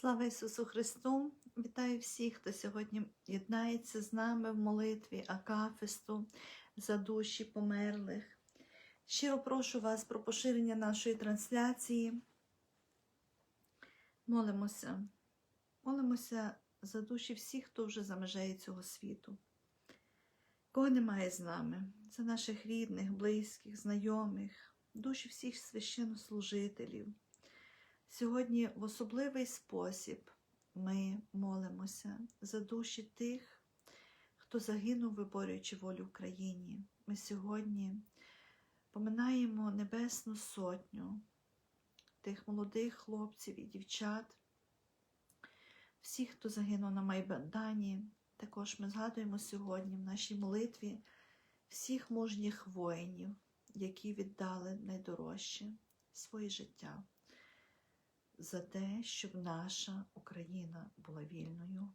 Слава Ісусу Христу! Вітаю всіх, хто сьогодні єднається з нами в молитві Акафисту за душі померлих. Щиро прошу вас про поширення нашої трансляції. Молимося. Молимося за душі всіх, хто вже за межею цього світу. Кого немає з нами, за наших рідних, близьких, знайомих, душі всіх священнослужителів. Сьогодні в особливий спосіб ми молимося за душі тих, хто загинув, виборюючи волю в країні. Ми сьогодні поминаємо Небесну Сотню, тих молодих хлопців і дівчат, всіх, хто загинув на Майдані. Також ми згадуємо сьогодні в нашій молитві всіх мужніх воїнів, які віддали найдорожче своє життя за те, щоб наша Україна була вільною.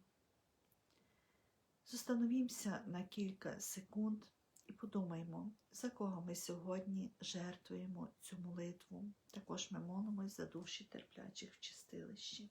Зостановімося на кілька секунд і подумаємо, за кого ми сьогодні жертвуємо цю молитву. Також ми молимось за душі терплячих в чистилищі.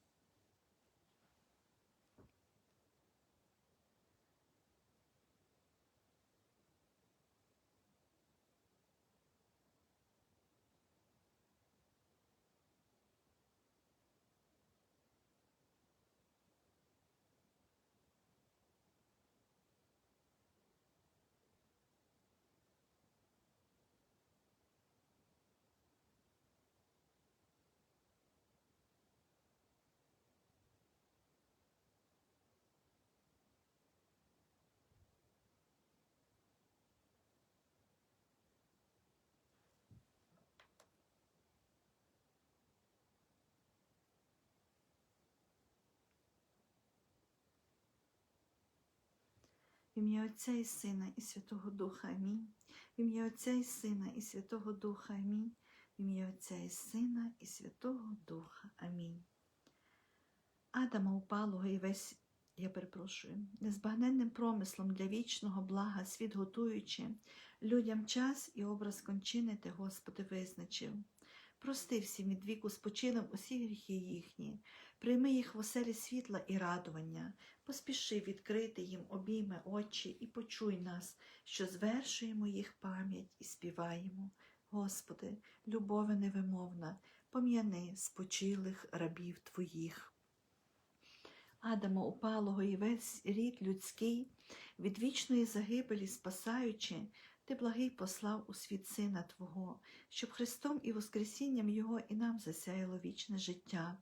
В ім'я Отця і Сина, і Святого Духа Амінь. В ім'я Отця і Сина, і Святого Духа Амінь. В ім'я Отця і Сина, і Святого Духа Амінь. Адама упалого і весь, я перепрошую, незбагненним промислом для вічного блага, світ готуючи, людям час і образ кончини ти, Господи, визначив. Прости всім від віку спочилим усі гріхи їхні, прийми їх в оселі світла і радування, поспіши відкрити їм обійми очі і почуй нас, що звершуємо їх пам'ять і співаємо. Господи, любове невимовна, пом'яни спочилих рабів Твоїх. Адама упалого і весь рід людський, від вічної загибелі спасаючи, ти благий послав у світ Сина Твого, щоб Христом і Воскресінням Його і нам засяяло вічне життя.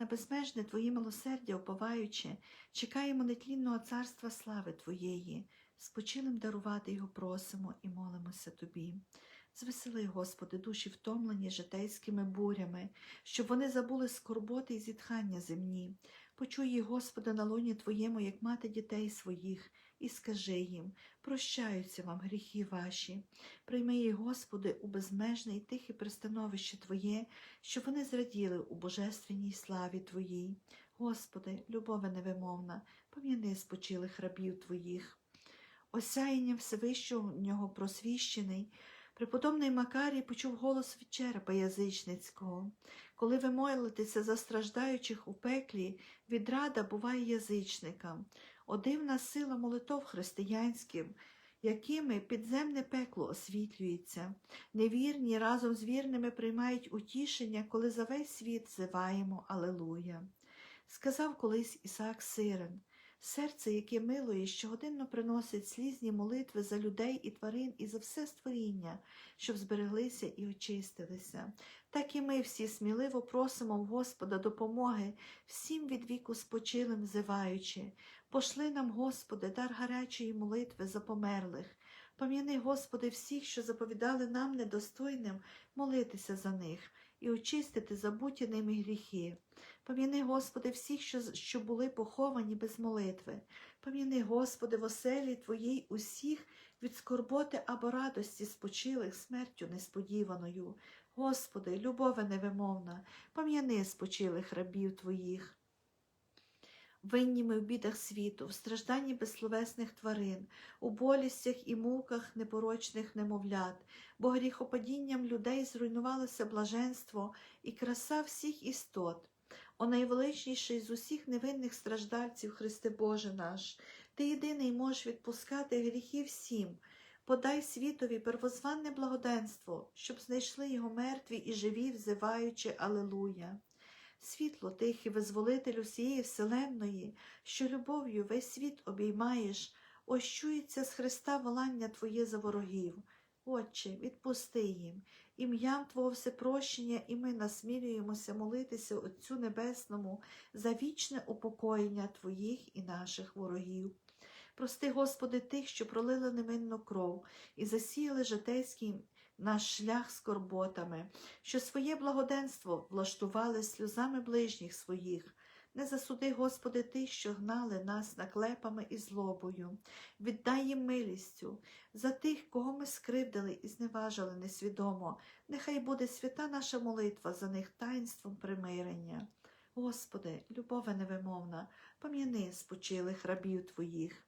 На безмежне Твоє милосердя уповаючи, чекаємо нетлінного царства слави Твоєї, спочилим дарувати Його просимо і молимося Тобі. Звесели, Господи, душі втомлені житейськими бурями, щоб вони забули скорботи і зітхання земні. Почуй їх, Господи, на лоні Твоєму, як мати дітей своїх, і скажи їм, прощаються вам гріхи ваші. Прийми їх, Господи, у безмежне і тихе пристановище Твоє, щоб вони зраділи у божественній славі Твоїй. Господи, любове невимовна, пом'яни спочилих рабів Твоїх. Осяянням Всевищого в нього просвіщений, Преподобний Макарій почув голос від черепа язичницького. Коли ви молитеся за страждаючих у пеклі, відрада буває язичникам. О дивна сила молитов християнським, якими підземне пекло освітлюється. Невірні разом з вірними приймають утішення, коли за весь світ зиваємо Алелуя. Сказав колись Ісаак Сирен. Серце, яке милує, щогодинно приносить слізні молитви за людей і тварин і за все створіння, щоб збереглися і очистилися. Так і ми всі сміливо просимо в Господа допомоги, всім від віку спочилим зиваючи. Пошли нам, Господи, дар гарячої молитви за померлих. Пам'яни, Господи, всіх, що заповідали нам недостойним молитися за них і очистити забуті ними гріхи. Пам'яни, Господи, всіх, що, що були поховані без молитви. Пам'яни, Господи, в оселі Твоїй усіх від скорботи або радості спочилих смертю несподіваною. Господи, любове невимовна, пам'яни спочилих рабів Твоїх. Винні ми в бідах світу, в стражданні безсловесних тварин, у болістях і муках непорочних немовлят, бо гріхопадінням людей зруйнувалося блаженство і краса всіх істот. О найвеличніший з усіх невинних страждальців, Христе Боже наш, Ти єдиний можеш відпускати гріхи всім. Подай світові первозванне благоденство, щоб знайшли його мертві і живі, взиваючи Алелуя. Світло тихий, визволитель усієї вселенної, що любов'ю весь світ обіймаєш, ось чується з Христа волання Твоє за ворогів. Отче, відпусти їм, ім'ям Твого всепрощення, і ми насмілюємося молитися Отцю Небесному за вічне упокоєння Твоїх і наших ворогів. Прости, Господи, тих, що пролили невинну кров і засіяли житейський наш шлях скорботами, що своє благоденство влаштували сльозами ближніх своїх. Не засуди, Господи, тих, що гнали нас наклепами і злобою. Віддай їм милістю за тих, кого ми скривдили і зневажили несвідомо. Нехай буде свята наша молитва за них таїнством примирення. Господи, любове невимовна, пам'яни спочилих рабів Твоїх.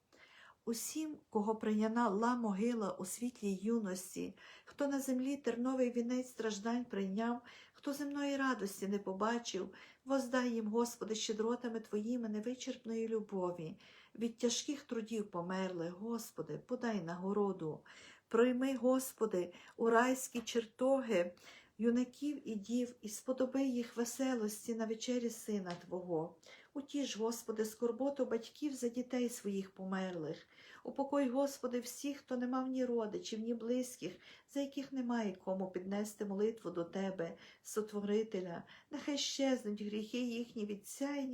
Усім, кого прийняла ла могила у світлій юності, хто на землі терновий вінець страждань прийняв, хто земної радості не побачив, воздай їм, Господи, щедротами Твоїми невичерпної любові, від тяжких трудів померли, Господи, подай нагороду. Пройми, Господи, у райські чертоги юнаків і дів, і сподоби їх веселості на вечері Сина Твого. Утіш, Господи, скорботу батьків за дітей своїх померлих. Упокой, Господи, всіх, хто не мав ні родичів, ні близьких, за яких немає кому піднести молитву до Тебе, Сотворителя. Нехай щезнуть гріхи їхні від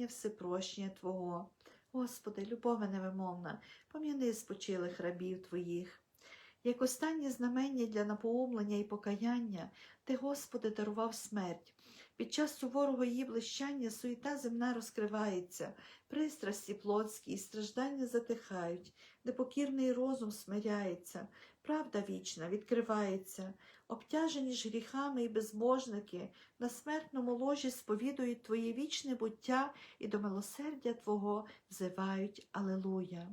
всепрощення Твого. Господи, любове невимовна, пом'яни спочилих рабів Твоїх. Як останнє знамення для напоумлення і покаяння, Ти, Господи, дарував смерть. Під час суворого її блищання суєта земна розкривається, пристрасті плотські і страждання затихають, непокірний розум смиряється, правда вічна відкривається, обтяжені ж гріхами і безбожники на смертному ложі сповідують Твоє вічне буття і до милосердя Твого взивають Алелуя.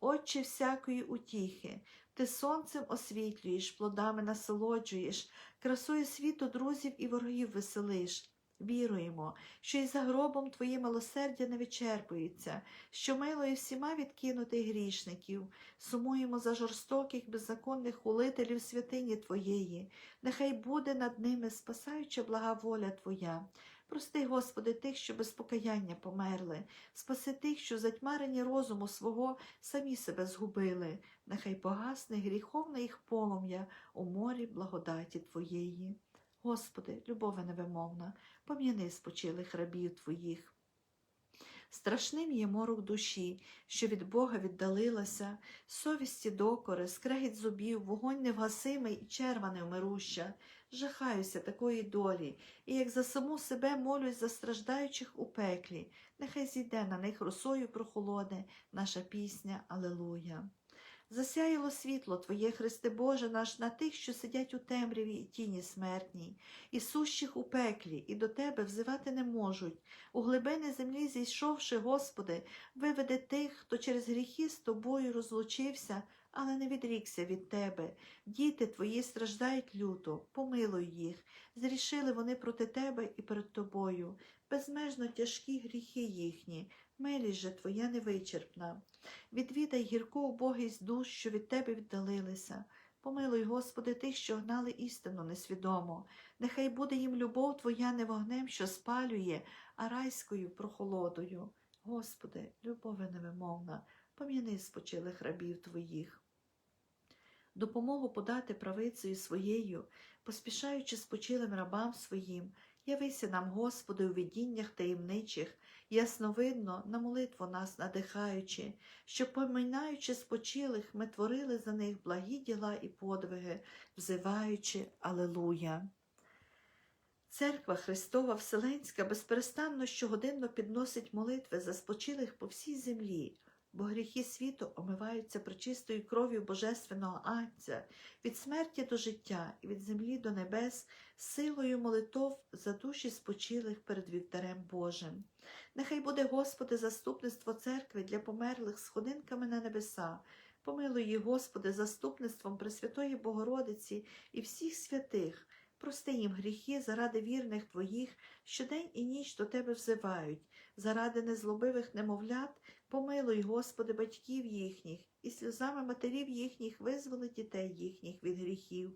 Отче всякої утіхи, ти сонцем освітлюєш, плодами насолоджуєш, красою світу друзів і ворогів веселиш. Віруємо, що і за гробом Твоє милосердя не вичерпується, що милою всіма відкинутих грішників, сумуємо за жорстоких, беззаконних хулителів святині Твоєї, нехай буде над ними спасаюча блага воля Твоя. Прости, Господи, тих, що без покаяння померли, спаси тих, що затьмарені розуму свого самі себе згубили, нехай погасне гріховне їх полум'я у морі благодаті Твоєї. Господи, любове невимовна, пом'яни спочилих рабів Твоїх. Страшним є морок душі, що від Бога віддалилася, совісті докори, скрегіт зубів, вогонь невгасимий і черва невмируща. Жахаюся такої долі, і як за саму себе молюсь за страждаючих у пеклі, нехай зійде на них росою прохолоне наша пісня Алелуя. Засяяло світло Твоє, Христе Боже наш, на тих, що сидять у темряві і тіні смертній, і сущих у пеклі, і до Тебе взивати не можуть. У глибини землі зійшовши, Господи, виведи тих, хто через гріхи з Тобою розлучився, але не відрікся від Тебе. Діти Твої страждають люто, помилуй їх. Зрішили вони проти Тебе і перед Тобою. Безмежно тяжкі гріхи їхні, милість же Твоя невичерпна. Відвідай гірку убогість душ, що від Тебе віддалилися. Помилуй, Господи, тих, що гнали істину несвідомо. Нехай буде їм любов Твоя не вогнем, що спалює, а райською прохолодою. Господи, любове невимовна, пом'яни спочилих рабів Твоїх. Допомогу подати правицею своєю, поспішаючи спочилим рабам своїм, явися нам, Господи, у видіннях таємничих, ясновидно на молитву нас надихаючи, щоб, поминаючи спочилих, ми творили за них благі діла і подвиги, взиваючи Алелуя. Церква Христова Вселенська безперестанно щогодинно підносить молитви за спочилих по всій землі, бо гріхи світу омиваються причистою кров'ю Божественного Анця, від смерті до життя і від землі до небес, силою молитов за душі спочилих перед вівтарем Божим. Нехай буде, Господи, заступництво церкви для померлих сходинками на небеса. Помилуй їх, Господи, заступництвом Пресвятої Богородиці і всіх святих. Прости їм гріхи заради вірних Твоїх, що день і ніч до Тебе взивають, заради незлобивих немовлят, помилуй, Господи, батьків їхніх, і сльозами матерів їхніх визволи дітей їхніх від гріхів.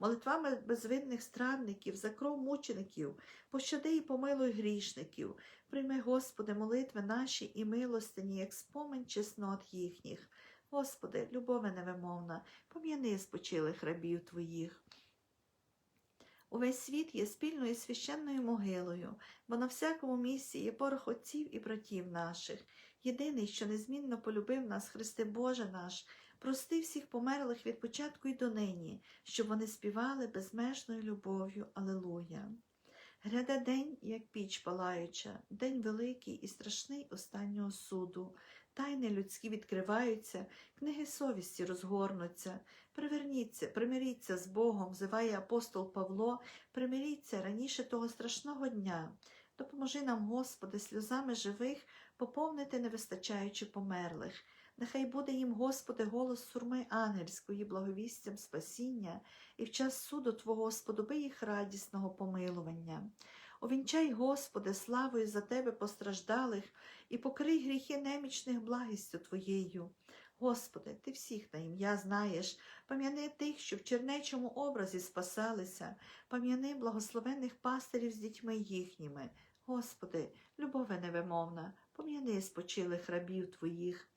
Молитвами безвинних странників, за кров мучеників, пощади і помилуй грішників. Прийми, Господи, молитви наші і милостині, як спомин чеснот їхніх. Господи, любове невимовна, пом'яни спочилих рабів Твоїх. Увесь світ є спільною священною могилою, бо на всякому місці є порох отців і братів наших. Єдиний, що незмінно полюбив нас, Христе Боже наш, прости всіх померлих від початку й донині, щоб вони співали безмежною любов'ю. Алелуя. Гряде день, як піч палаюча, день великий і страшний останнього суду. Тайни людські відкриваються, книги совісті розгорнуться. Приверніться, примиріться з Богом, зиває апостол Павло, примиріться раніше того страшного дня. Допоможи нам, Господи, сльозами живих поповнити невистачаючи померлих. Нехай буде їм, Господи, голос сурми ангельської, благовістям спасіння, і в час суду Твого сподоби їх радісного помилування. Овінчай, Господи, славою за Тебе постраждалих і покрий гріхи немічних благістю Твоєю. Господи, Ти всіх на ім'я знаєш, пам'яни тих, що в чернечому образі спасалися, пам'яни благословених пастирів з дітьми їхніми. Господи, любове невимовна, пом'яни спочилих рабів Твоїх.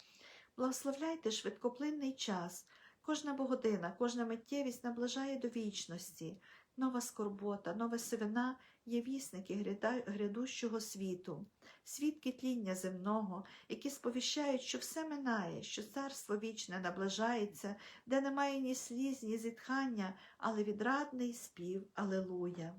Благословляйте швидкоплинний час. Кожна богодина, кожна миттєвість наближає до вічності. Нова скорбота, нова сивина є вісники грядущого світу, свідки тління земного, які сповіщають, що все минає, що царство вічне наближається, де немає ні сліз, ні зітхання, але відрадний спів Алелуя.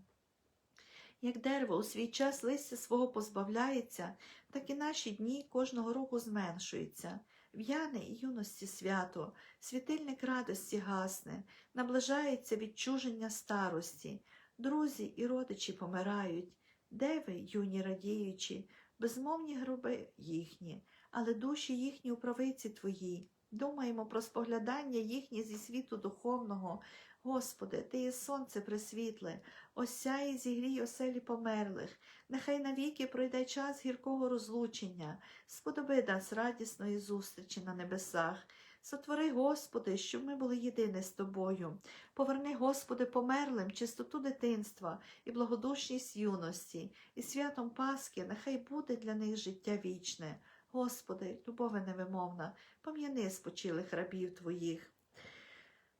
Як дерево у свій час листя свого позбавляється, так і наші дні кожного року зменшуються. В'яне і юності свято, світильник радості гасне, наближається відчуження старості. Друзі і родичі помирають. Де ви, юні радіючі, безмовні гроби їхні, але душі їхні у правиці твої. Думаємо про споглядання їхні зі світу духовного. Господи, Ти є сонце пресвітле, осяй і зігрій оселі померлих. Нехай навіки пройде час гіркого розлучення, сподоби нас радісної зустрічі на небесах. Сотвори, Господи, щоб ми були єдині з Тобою. Поверни, Господи, померлим чистоту дитинства і благодушність юності, і святом Пасхи нехай буде для них життя вічне. Господи, любове невимовна, пом'яни спочилих рабів Твоїх.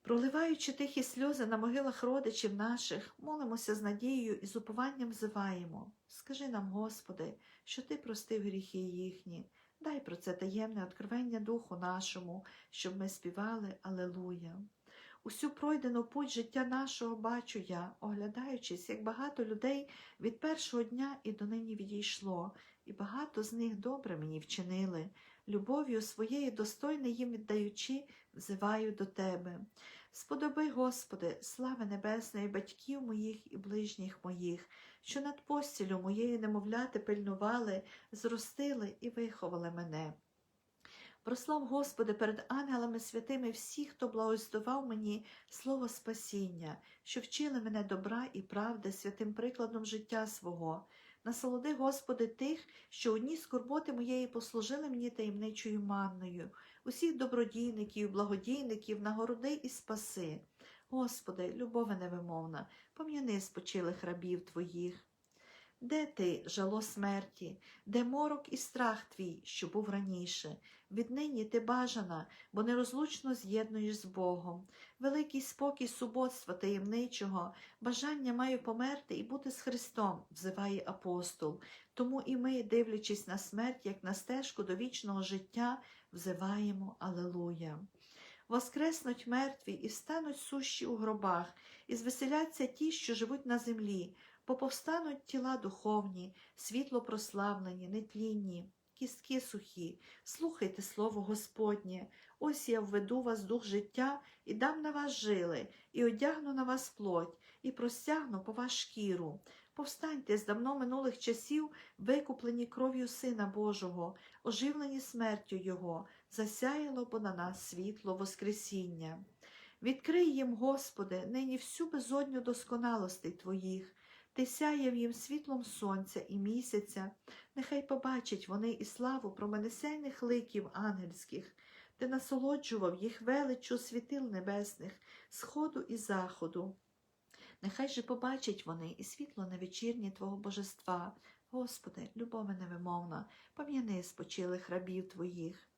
Проливаючи тихі сльози на могилах родичів наших, молимося з надією і з упованням взиваємо. Скажи нам, Господи, що Ти простив гріхи їхні. Дай про це таємне откровення Духу нашому, щоб ми співали Алелуя. Усю пройдену путь життя нашого бачу я, оглядаючись, як багато людей від першого дня і донині відійшло, і багато з них добре мені вчинили. Любов'ю своєю достойне їм віддаючи, взиваю до Тебе. Сподоби, Господи, слави небесної батьків моїх і ближніх моїх, що над постілю моєї немовляти пильнували, зростили і виховали мене. Прослав, Господи, перед ангелами святими всіх, хто благословав мені слово спасіння, що вчили мене добра і правди святим прикладом життя свого. Насолоди, Господи, тих, що одні скорботи моєї послужили мені таємничою манною, усіх добродійників, благодійників, нагороди і спаси. Господи, любове невимовна, пом'яни спочилих рабів Твоїх. Де ти, жало смерті, де морок і страх твій, що був раніше? Віднині ти бажана, бо нерозлучно з'єднуєш з Богом. Великий спокій суботства таємничого, бажання маю померти і бути з Христом, взиває апостол. Тому і ми, дивлячись на смерть, як на стежку до вічного життя, взиваємо Алелуя. Воскреснуть мертві і стануть сущі у гробах, і звеселяться ті, що живуть на землі, бо повстануть тіла духовні, світло прославлені, нетлінні, кістки сухі. Слухайте слово Господнє. Ось я введу вас дух життя і дам на вас жили, і одягну на вас плоть, і простягну по вас шкіру. Повстаньте з давно минулих часів, викуплені кров'ю Сина Божого, оживлені смертю Його, засяяло бо на нас світло Воскресіння. Відкрий їм, Господи, нині всю безодню досконалостей Твоїх, Ти сяяв їм світлом сонця і місяця, нехай побачать вони і славу променесельних ликів ангельських, Ти насолоджував їх величчю світил небесних, сходу і заходу. Нехай же побачать вони і світло на вечірнє Твого божества. Господи, любове невимовна, пам'яни спочилих рабів Твоїх.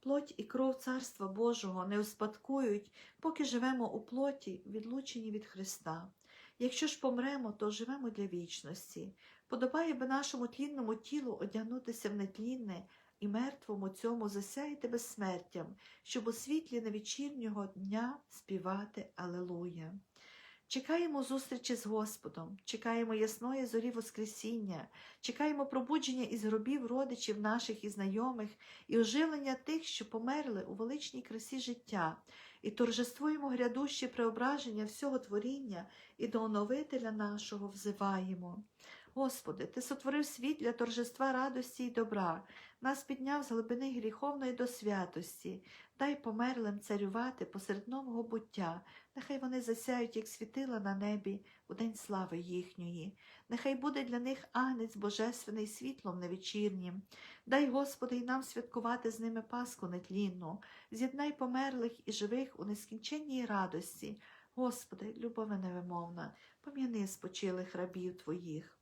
Плоть і кров Царства Божого не успадкують, поки живемо у плоті, відлучені від Христа. Якщо ж помремо, то живемо для вічності. Подобає би нашому тлінному тілу одягнутися в нетлінне і мертвому цьому засяяти безсмертям, щоб у світлі невечірнього дня співати Алелуя. Чекаємо зустрічі з Господом, чекаємо ясної зорі Воскресіння, чекаємо пробудження із гробів родичів наших і знайомих, і оживлення тих, що померли у величній красі життя, і торжествуємо грядуще преображення всього творіння і до оновителя нашого взиваємо. Господи, Ти сотворив світ для торжества радості й добра, нас підняв з глибини гріховної до святості, дай померлим царювати посеред нового буття, нехай вони засяють, як світила на небі у день слави їхньої. Нехай буде для них агнець божественний світлом невечірнім. Дай, Господи, й нам святкувати з ними Пасху нетлінну, з'єднай померлих і живих у нескінченній радості. Господи, любове невимовна, пом'яни спочилих рабів Твоїх.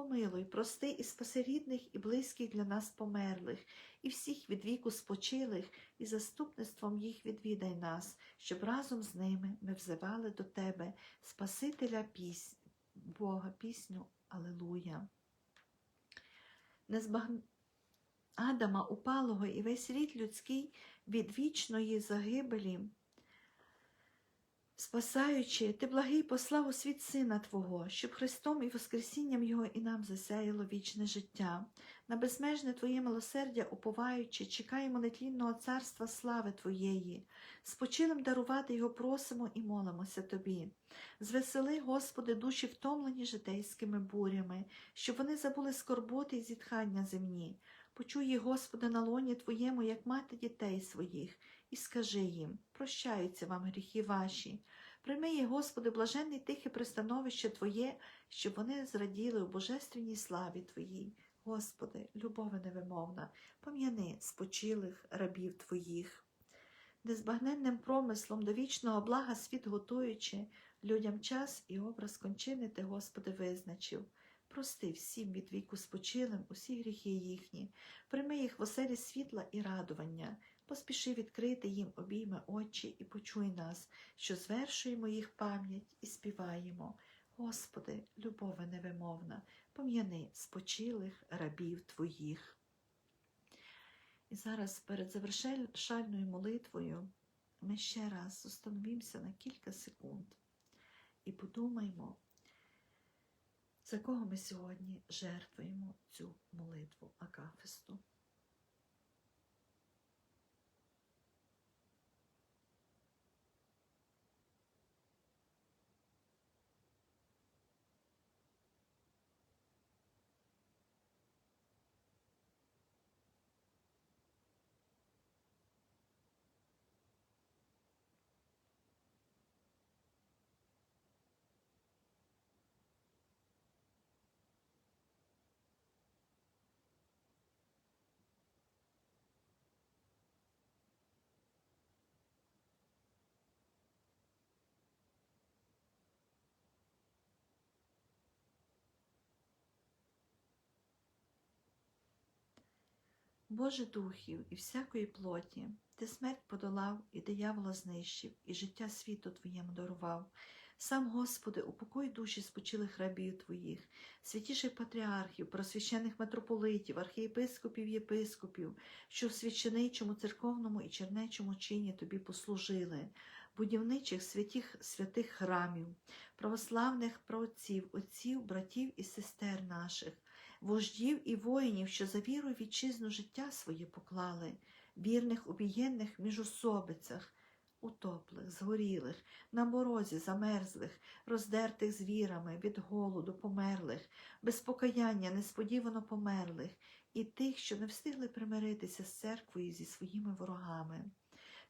Помилуй, прости і спаси рідних і близьких для нас померлих, і всіх від віку спочилих, і заступництвом їх відвідай нас, щоб разом з ними ми взивали до Тебе, Спасителя піснь, Бога, пісню Алелуя. Незбаг... Адама упалого і весь рід людський від вічної загибелі. Спасаючи, ти благий послав у світ Сина Твого, щоб Христом і Воскресінням Його і нам засяяло вічне життя. На безмежне Твоє милосердя, уповаючи, чекаємо нетлінного царства слави Твоєї, спочилим дарувати Його просимо і молимося Тобі. Звесели, Господи, душі втомлені житейськими бурями, щоб вони забули скорботи і зітхання земні. Почуй Господи, на лоні Твоєму, як мати дітей своїх, і скажи їм, прощаються вам гріхи ваші. Прийми їх, Господи, блаженне тихе пристановище Твоє, щоб вони зраділи у божественній славі Твоїй. Господи, любове невимовна, пом'яни спочилих рабів Твоїх. Незбагненним промислом до вічного блага світ готуючи, людям час і образ кончини Ти, Господи, визначив. Прости всім від віку спочилим усі гріхи їхні, прийми їх в оселі світла і радування, поспіши відкрити їм обійми очі і почуй нас, що звершуємо їх пам'ять і співаємо. Господи, любове невимовна, пом'яни спочилих рабів Твоїх. І зараз перед завершальною молитвою ми ще раз установимося на кілька секунд і подумаємо, за кого ми сьогодні жертвуємо цю молитву Акафисту. Боже духів і всякої плоті, ти смерть подолав і диявола знищив, і життя світу Твоєму дарував. Сам, Господи, упокой душі спочилих рабів Твоїх, святіших патріархів, просвящених митрополитів, архієпископів, єпископів, що в священичому, церковному і чернечому чині Тобі послужили, будівничих святих святих храмів, православних праотців, отців, братів і сестер наших, вождів і воїнів, що за віру вітчизну життя своє поклали, вірних обієнних міжособицях, утоплих, згорілих, на морозі замерзлих, роздертих звірами, від голоду померлих, без покаяння несподівано померлих, і тих, що не встигли примиритися з церквою зі своїми ворогами.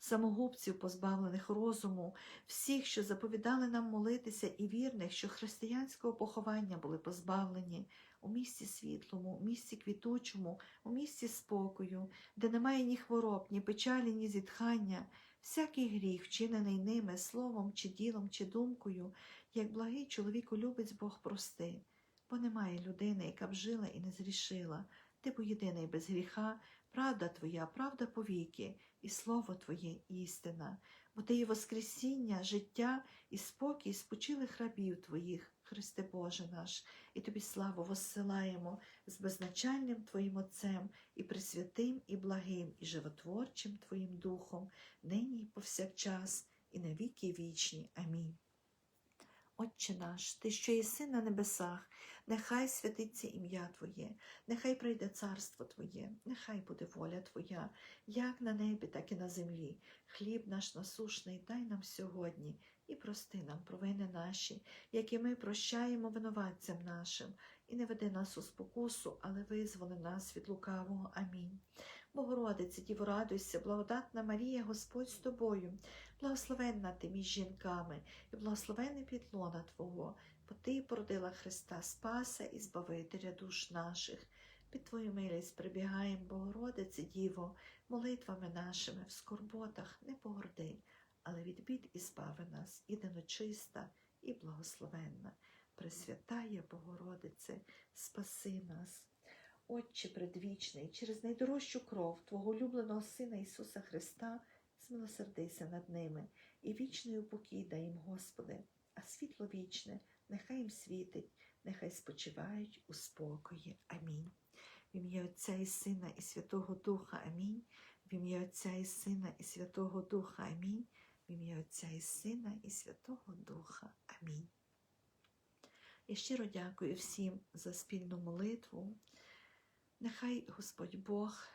Самогубців, позбавлених розуму, всіх, що заповідали нам молитися, і вірних, що християнського поховання були позбавлені, у місті світлому, у місті квітучому, у місті спокою, де немає ні хвороб, ні печалі, ні зітхання, всякий гріх, вчинений ними словом, чи ділом, чи думкою, як благий чоловіколюбець Бог прости, бо немає людини, яка б жила і не зрішила. Ти бо єдиний без гріха, правда Твоя, правда повіки, і слово Твоє істина, бо Ти є Воскресіння, життя і спокій спочилих рабів Твоїх, Христе Боже наш, і Тобі славу воссилаємо з безначальним Твоїм Отцем, і пресвятим, і благим, і животворчим Твоїм Духом, нині і повсякчас, і на віки вічні. Амінь. Отче наш, Ти, що єси на небесах, нехай святиться ім'я Твоє, нехай прийде царство Твоє, нехай буде воля Твоя, як на небі, так і на землі. Хліб наш насушний дай нам сьогодні і прости нам провини наші, які ми прощаємо винуватцям нашим, і не веди нас у спокусу, але визволи нас від лукавого. Амінь. Богородице, Діво, радуйся, благодатна Марія, Господь з тобою, благословенна ти між жінками, і благословенне підлона Твого, бо Ти породила Христа Спаса і Збавителя душ наших. Під Твою милість прибігаємо, Богородице, Діво, молитвами нашими в скорботах не погорди, але від бід і збави нас, іденочиста і благословенна. Пресвятає Богородице, спаси нас. Отче предвічний, через найдорожчу кров Твого улюбленого Сина Ісуса Христа, змилосердися над ними і вічний упокій дай їм, Господи, а світло вічне нехай їм світить, нехай спочивають у спокої. Амінь. В ім'я Отця і Сина і Святого Духа. Амінь. В ім'я Отця і Сина і Святого Духа. Амінь. В ім'я Отця і Сина і Святого Духа. Амінь. Я щиро дякую всім за спільну молитву. Нехай Господь Бог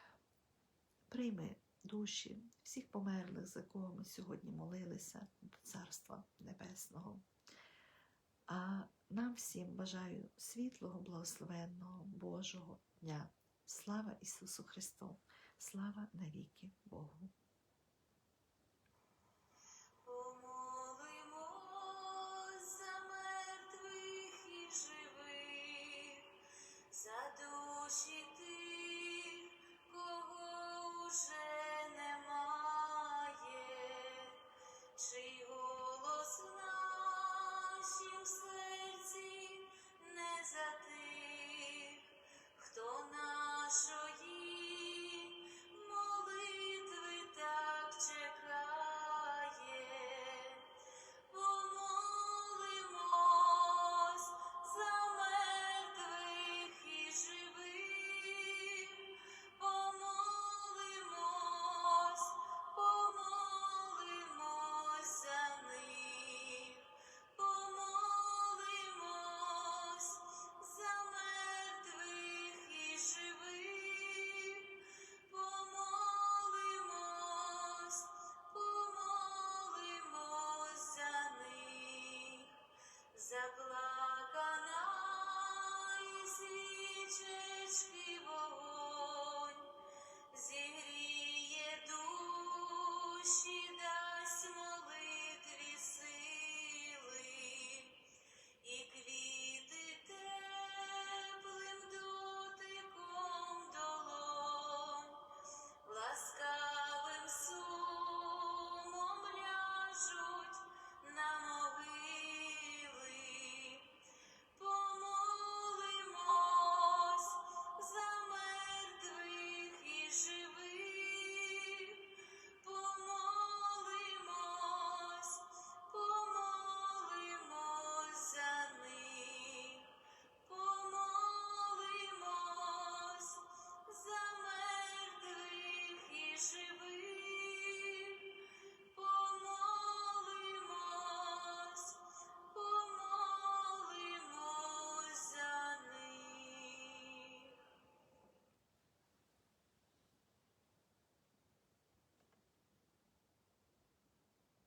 прийме душі всіх померлих, за кого ми сьогодні молилися до Царства Небесного. А нам всім бажаю світлого, благословенного Божого дня. Слава Ісусу Христу! Слава навіки Богу! Jesus.